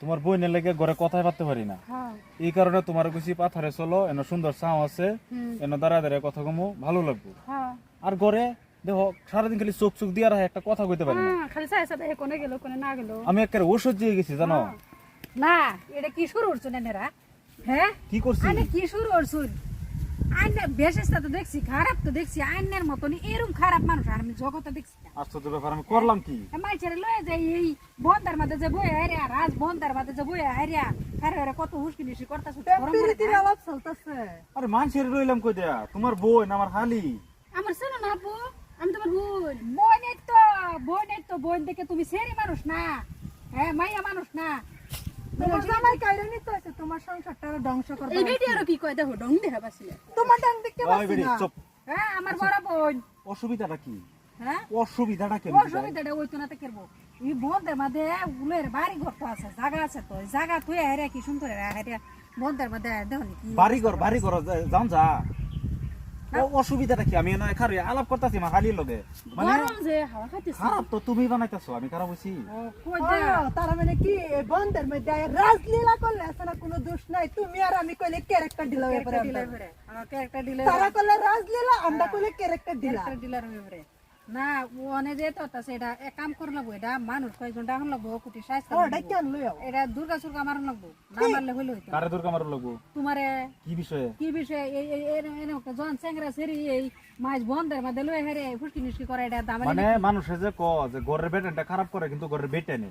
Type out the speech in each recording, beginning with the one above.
তোমার বইনের লেগে ঘরে কথাই পারতে পারি না। হ্যাঁ। এই কারণে তোমার কিছু পাথারে চলো এন সুন্দর ছাও আছে এন দাঁড়া দাঁড়ায় কথা কমু ভালো লাগবো। হ্যাঁ। আর ঘরে দেখো সারাদিন খালি চোখ চোখ দিয়ে রাখে একটা কথা কইতে পারি না। হ্যাঁ, খালি চাই সাথে কোনে গেল কোনে না গেল। আমি একেবারে ওষুধ দিয়ে গেছি জানো? না এটা কি শুরু এনারা হ্যাঁ? কি করছি? আরে কি শুরু আইনের বেশেষটা তো দেখছি খারাপ তো দেখছি আইনের মতনই এরকম খারাপ মানুষ আর আমি জগতে দেখছি না। আশ্চর্য ব্যাপার আমি করলাম কি? মাইছেরে লয়ে যাই এই বন্দার মাঝে যে বই হারিয়া রাজ বন্দার মাঝে যে বই হারিয়া হারে হারে কত হুসকি নিশি করতাছ আলাপ চলতেছে। আরে মানুষের রইলাম কই দেয়া? তোমার বই না আমার হালি আমার শোনো না আপু আমি তোমার বোন। বোনের তো বোনের তো বোন দেখে তুমি সেরি মানুষ না। হ্যাঁ মাইয়া মানুষ না। তোমার জামাই কাইরে নিতে হয়েছে তোমার সংসারটা ধ্বংস করবে এই বেটি কি কয়? দেখো ডং দেখা পাছিলে তোমার ডাং দেখতে ওই পাচ্ছি বেরি না। চুপ। হ্যাঁ আমার বড় বোন। অসুবিধাটা কি? হ্যাঁ? অসুবিধাটা কেন অসুবিধাটা ওই তো না করব। এই বন্ধের মাঝে উলের বাড়ি ঘর তো আছে জায়গা আছে তো। জায়গা তুই হারিয়া কি সুন্দর হারিয়া বন্ধের মাঝে দেখো কি বাড়িঘর বাড়িঘর যাম যা। ও- অসুবিধাটা কি? আমি খারি আলাপ করতেছি আমার হালির লগে। মানে খারাপ তো তুমি বানাইতেছো আমি খারাপ হইছি? তার মানে কি বন্ধের মধ্যে রাজলীলা করলে আসলে কোনো দোষ নাই? তুমি আর আমি কইলে ক্যারেক্টার ডিলার হয়ে আমার। ক্যারেক্টার ডিলার তারা করলে রাজলীলা আমরা কইলে ক্যারেক্টার দিলা ক্যারেক্টার ডিলার হয়ে পড়ে। না ওনে যে তো এটা এক কাম করে লাগবো এটা মানুষ কয়েকজন ডাকন লাগবো কুটি সাইজ ওটা কেন লইও এটা দুর্গা সুর্গা মারন লাগবো না মারলে হইলে হইতো। কারে দুর্গা লাগবো? তোমারে কি বিষয়ে? কি বিষয়? এই এই এরকম একটা জন চেংরা সেরি এই মাছ বন্ধের মধ্যে লয়ে হেরে ফুসকি করে এটা দাম মানে মানুষে যে ক যে ঘরের বেটানটা খারাপ করে কিন্তু ঘরের বেটে নে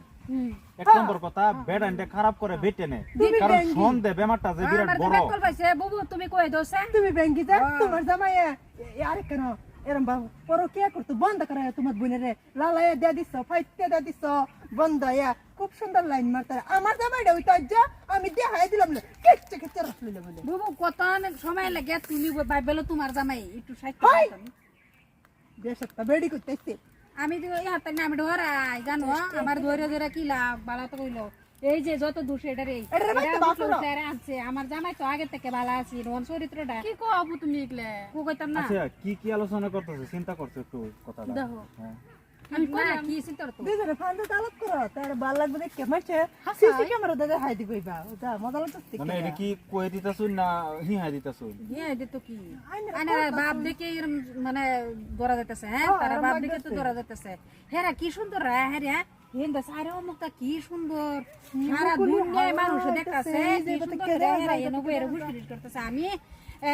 এক নম্বর কথা বেটানটা খারাপ করে বেটে নে কারণ সন্দেহ বেমারটা যে বিরাট বড়। পাইছে বুবু তুমি কই দোসা তুমি ব্যাংকে যা তোমার জামাই আরে কেন? এরম বাবু পরো কে করতো? বন্ধ করে তোমার বোনের। লালাইয়া দিয়া দিছ ফাইতে দিয়া দিস বন্ধ ইয়া। খুব সুন্দর লাইন মারতে আমার জামাইটা ওই যা আমি দিয়ে হাই দিলাম না। কেচে কেচে রস লইলে বলে। বুবু কত অনেক সময় লাগে তুমি বাইবেল তোমার জামাই একটু সাইড! বেশ বেডি করতেছে। আমি তো ইহার তাই আমি ধরাই জানো? আমার ধরে ধরে কি লাভ? বালা তো কইলো এই যে যত এই স্যার আনছে। আমার জামাই তো আগে থেকে ভালো আছে রোহন চরিত্রটা। কি কবু তুমি এগুলা? কো কইতাম না। আচ্ছা কি কি আলোচনা করতেছে? চিন্তা করছ একটু কথাটা? দেখো। হ্যাঁ। আমি কইলাম কি চিন্তা করতো দুজনে ফান্দে তালাপ করো তার ভালো লাগবে দেখে মাসে সিসি ক্যামেরা দাদা হাই দি কইবা যা মজা লাগতেছে মানে এটা কি কয়ে দিতেছুন না হিহাই দিতেছুন? হ্যাঁ দিত কি? আনে বাপ দেখে এরম মানে ধরা যাইতেছে হ্যাঁ? তারা বাপ দেখে তো ধরা যাইতেছে। হেরা কি সুন্দর রা হ্যাঁ? হিন্দা সারে অমুকটা কি সুন্দর? সারা দুনিয়ায় মানুষ দেখতাছে কি সুন্দর রে এনে বইরে বুঝিস করতেছে আমি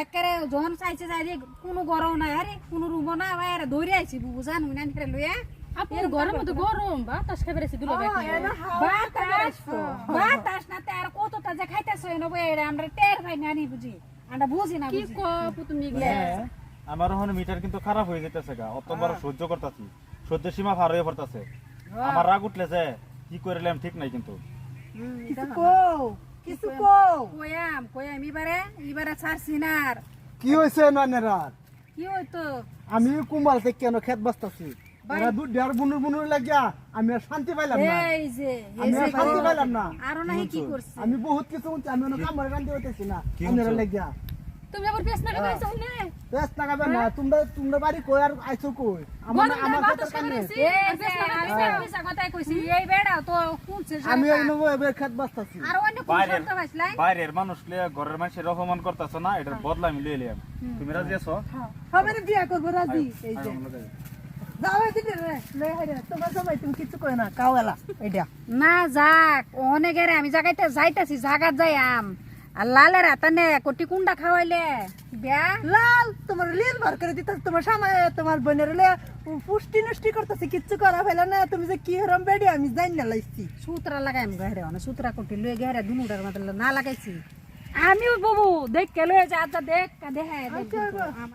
একেবারে যখন চাইছে যাই কোনো গরম নাই আরে কোনো না আরে দৌড়ে আইছি বুবু জানু না ফেরে লইয়া। আপনার গরম তো গরম বাতাস খাই বেড়েছে দুলো বাতাস বাতাস না তার কতটা যে খাইতেছে এনে বইরে আমরা টের পাই না বুঝি। আমরা বুঝি না কি বুঝি। তুমি হ্যাঁ, আমার ওখানে মিটার কিন্তু খারাপ হয়ে যেতেছে গা অত বড় সহ্য করতেছি। সহ্য সীমা পার হয়ে পড়তেছে। আমার রাগ উঠলে যে কি করলাম ঠিক নাই কিন্তু। কিছু কও কিছু কও। কয়াম কয়াম এবারে এবারে ছাড়ছি না কি হয়েছে নানেরার কি হইতো? আমি কুমাল থেকে কেন খেত বাঁচতেছি? এরা দু দেড় বুনুর বুনুর লাগিয়া আমি আর শান্তি পাইলাম না। এই যে আমি আর শান্তি পাইলাম না। আরও নাই কি করছে? আমি বহুত কিছু আমি কামড়ে কান্দি হইতেছি না। আপনারা লাগিয়া তুমি আবার পেছ না লাগাইছো না বেশ লাগাবে না তোমরা তোমরা বাড়ি কই আর আইছো কই? আমার আমার ক্ষেতের কানে এই কইছি। বেড়া তো আমি আর অন্য কোন বাইরের শব্দ পাইছলাই বাইরের মানুষ ঘরের মানুষের অপমান করতেছো না? এটার বদলা আমি লিয়ে লিয়াম তুমি রাজি আছো? বিয়া করব রাজি। এই যে। লই না। যাক অনেকের আমি জাগাইতে যাইতাছি জাগাত যাই আম আর লালের হাতানে কোটি কুন্ডা খাওয়াইলে? বিয়া। লাল তোমার লীল ভর করে দিতে তোমার সামনে তোমার বোনের লে পুষ্টি নষ্টি করতেছে কিচ্ছু করা ফেলে না। তুমি যে কি হরম বেড়ে আমি জানি না লাইছি। সূত্রা লাগাইম গেরে অনেক সুতরা কোটি লয়ে গেরে দুনুটার মধ্যে না লাগাইছি। আমিও বাবু দেখ কে লয়ে যা দেখ দেখ।